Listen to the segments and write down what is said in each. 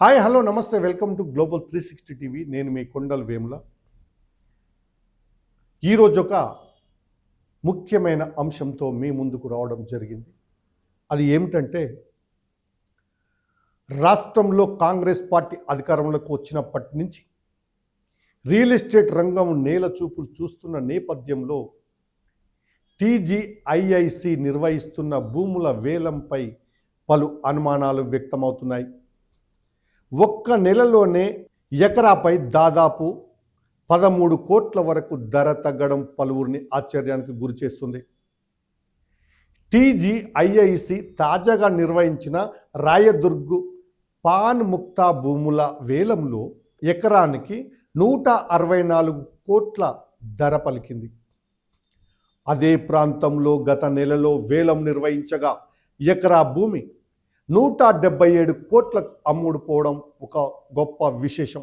Hi hello నమస్తే welcome to global three sixty TV. నేను మీ కొండల్ వేముల. ఈరోజు ఒక ముఖ్యమైన అంశంతో మీ ముందుకు రావడం జరిగింది. అది ఏమిటంటే రాష్ట్రంలో కాంగ్రెస్ పార్టీ అధికారంలోకి వచ్చినప్పటి నుంచి రియల్ ఎస్టేట్ రంగం నేల చూపులు చూస్తున్న నేపథ్యంలో టీజీఐఐసి నిర్వహిస్తున్న భూముల వేలంపై పలు అనుమానాలు వ్యక్తమవుతున్నాయి. ఒక్క నెలలోనే ఎకరాపై దాదాపు పదమూడు కోట్ల వరకు ధర తగ్గడం పలువురిని ఆశ్చర్యానికి గురిచేస్తుంది టీజీఐఐసి తాజాగా నిర్వహించిన రాయదుర్గు పాన్ ముక్తా భూముల వేలంలో ఎకరానికి నూట అరవై నాలుగు కోట్ల ధర పలికింది. అదే ప్రాంతంలో గత నెలలో వేలం నిర్వహించగా ఎకరా భూమి నూట డెబ్బై ఏడు కోట్లకు అమ్ముడుపోవడం ఒక గొప్ప విశేషం.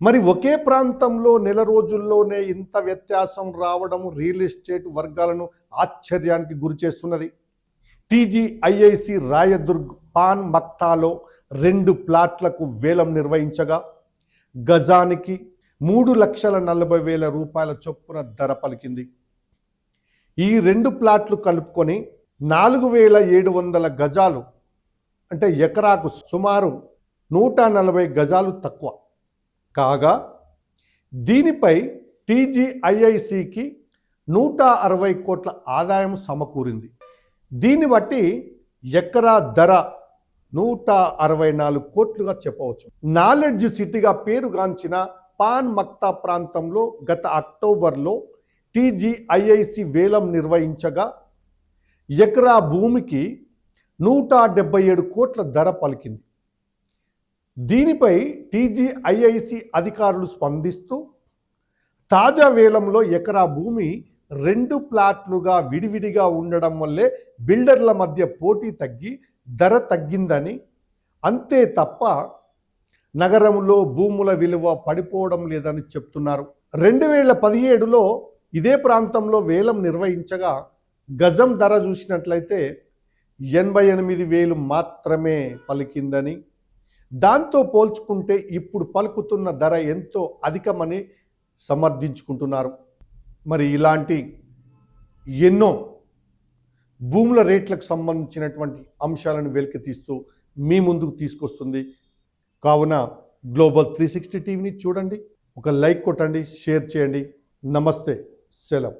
మరి ఒకే ప్రాంతంలో నెల రోజుల్లోనే ఇంత వ్యత్యాసం రావడం రియల్ ఎస్టేట్ వర్గాలను ఆశ్చర్యానికి గురిచేస్తున్నది T G I I C Rayadurg pan మక్తాలో రెండు ప్లాట్లకు వేలం నిర్వహించగా గజానికి మూడు లక్షల నలభై వేల రూపాయల చొప్పున ధర పలికింది. ఈ రెండు ప్లాట్లు కలుపుకొని నాలుగు వేల ఏడు వందల గజాలు అంటే ఎకరాకు సుమారు నూట నలభై గజాలు తక్కువ. కాగా దీనిపై టీజీఐఐసికి నూట అరవై కోట్ల ఆదాయం సమకూరింది. దీన్ని బట్టి ఎకరా ధర నూట అరవై నాలుగు కోట్లుగా చెప్పవచ్చు. నాలెడ్జ్ సిటీగా పేరుగాంచిన పాన్ మక్తా ప్రాంతంలో గత అక్టోబర్లో టీజీఐఐసి వేలం నిర్వహించగా ఎకరా భూమికి నూట డెబ్బై ఏడు కోట్ల ధర పలికింది. దీనిపై టీజీఐఐసి అధికారులు స్పందిస్తూ తాజా వేలంలో ఎకరా భూమి రెండు ప్లాట్లుగా విడివిడిగా ఉండడం వల్లే బిల్డర్ల మధ్య పోటీ తగ్గి ధర తగ్గిందని అంతే తప్ప నగరంలో భూముల విలువ పడిపోవడం లేదని చెప్తున్నారు. రెండు వేల పదిహేడులో ఇదే ప్రాంతంలో వేలం నిర్వహించగా గజం ధర చూసినట్లయితే ఎనభై ఎనిమిది వేలు మాత్రమే పలికిందని. దాంతో పోల్చుకుంటే ఇప్పుడు పలుకుతున్న ధర ఎంతో అధికమని సమర్థించుకుంటున్నారు. మరి ఇలాంటి ఎన్నో భూముల రేట్లకు సంబంధించినటువంటి అంశాలను వెలికి తీస్తూ మీ ముందుకు తీసుకొస్తుంది. కావున గ్లోబల్ త్రీ సిక్స్టీ టీవీని చూడండి. ఒక లైక్ కొట్టండి షేర్ చేయండి. నమస్తే సెలవు.